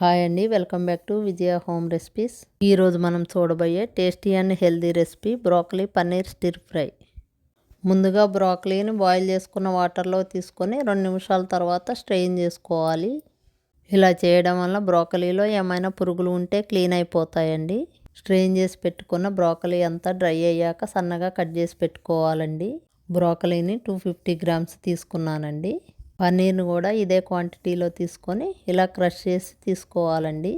Hi అండి welcome back to Vijaya home recipes. ఈరోజు మనం చూడబోయే tasty and healthy recipe broccoli paneer stir fry. ముందుగా బ్రోకలీని బాయిల్ చేసుకున్న వాటర్లో తీసుకొని రెండు నిమిషాల తర్వాత స్ట్రెయిన్ చేసుకోవాలి. ఇలా చేయడం వల్ల బ్రోకలీలో ఏమైనా పురుగులు ఉంటే క్లీన్ అయిపోతాయండి. స్ట్రెయిన్ చేసి పెట్టుకున్న బ్రోకలీ అంతా డ్రై అయ్యాక సన్నగా కట్ చేసి పెట్టుకోవాలండి. బ్రోకలీని టూ ఫిఫ్టీ గ్రామ్స్ తీసుకున్నానండి. పన్నీర్ని కూడా ఇదే క్వాంటిటీలో తీసుకొని ఇలా క్రష్ చేసి తీసుకోవాలండి.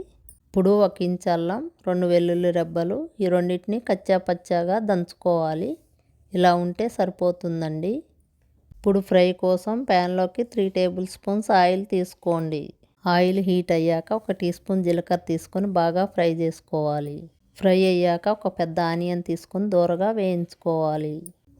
ఇప్పుడు ఒక ఇంచ్ అల్లం రెండు వెల్లుల్లి రెబ్బలు ఈ రెండింటిని కచ్చా పచ్చాగా దంచుకోవాలి. ఇలా ఉంటే సరిపోతుందండి. ఇప్పుడు ఫ్రై కోసం ప్యాన్లోకి త్రీ టేబుల్ స్పూన్స్ ఆయిల్ తీసుకోండి. ఆయిల్ హీట్ అయ్యాక ఒక టీ స్పూన్ జీలకర్ర తీసుకొని బాగా ఫ్రై చేసుకోవాలి. ఫ్రై అయ్యాక ఒక పెద్ద ఆనియన్ తీసుకొని దూరగా వేయించుకోవాలి.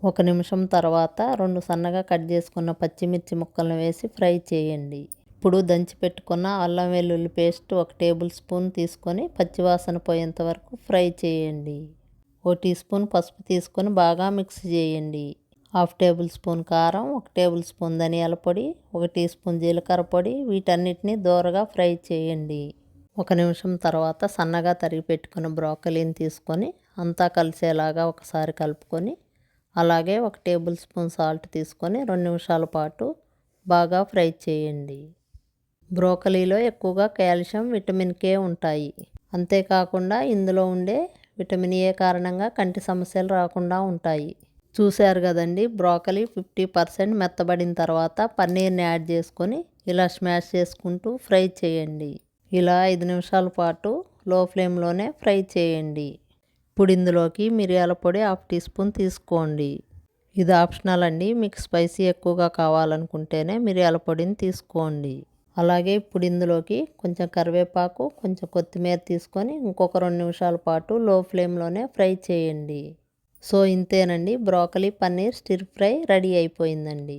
ఒక నిమిషం తర్వాత రెండు సన్నగా కట్ చేసుకున్న పచ్చిమిర్చి ముక్కలను వేసి ఫ్రై చేయండి. ఇప్పుడు దంచి పెట్టుకున్న అల్లం వెల్లుల్లి పేస్ట్ ఒక టేబుల్ స్పూన్ తీసుకొని పచ్చివాసన పోయేంత వరకు ఫ్రై చేయండి. ఓ టీ స్పూన్ పసుపు తీసుకొని బాగా మిక్స్ చేయండి. హాఫ్ టేబుల్ స్పూన్ కారం ఒక టేబుల్ స్పూన్ ధనియాల పొడి ఒక టీ స్పూన్ జీలకర్ర పొడి వీటన్నిటిని దోరగా ఫ్రై చేయండి. ఒక నిమిషం తర్వాత సన్నగా తరిగి పెట్టుకున్న బ్రోకలీని తీసుకొని అంతా కలిసేలాగా ఒకసారి కలుపుకొని అలాగే ఒక టేబుల్ స్పూన్ సాల్ట్ తీసుకొని రెండు నిమిషాల పాటు బాగా ఫ్రై చేయండి. బ్రోకలీలో ఎక్కువగా కాల్షియం విటమిన్ కే ఉంటాయి. అంతేకాకుండా ఇందులో ఉండే విటమిన్ ఏ కారణంగా కంటి సమస్యలు రాకుండా ఉంటాయి. చూశారు కదండి బ్రోకలీ ఫిఫ్టీ పర్సెంట్ మెత్తబడిన తర్వాత పన్నీర్ని యాడ్ చేసుకొని ఇలా స్మాష్ చేసుకుంటూ ఫ్రై చేయండి. ఇలా ఐదు నిమిషాల పాటు లో ఫ్లేమ్లోనే ఫ్రై చేయండి. ఇప్పుడు ఇందులోకి మిరియాల పొడి హాఫ్ టీ స్పూన్ తీసుకోండి. ఇది ఆప్షనల్ అండి. మీకు స్పైసీ ఎక్కువగా కావాలనుకుంటేనే మిరియాల పొడిని తీసుకోండి. అలాగే ఇప్పుడు ఇందులోకి కొంచెం కరివేపాకు కొంచెం కొత్తిమీర తీసుకొని ఇంకొక రెండు నిమిషాల పాటు లో ఫ్లేమ్లోనే ఫ్రై చేయండి. సో ఇంతేనండి. Broccoli paneer stir fry ready అయిపోయిందండి.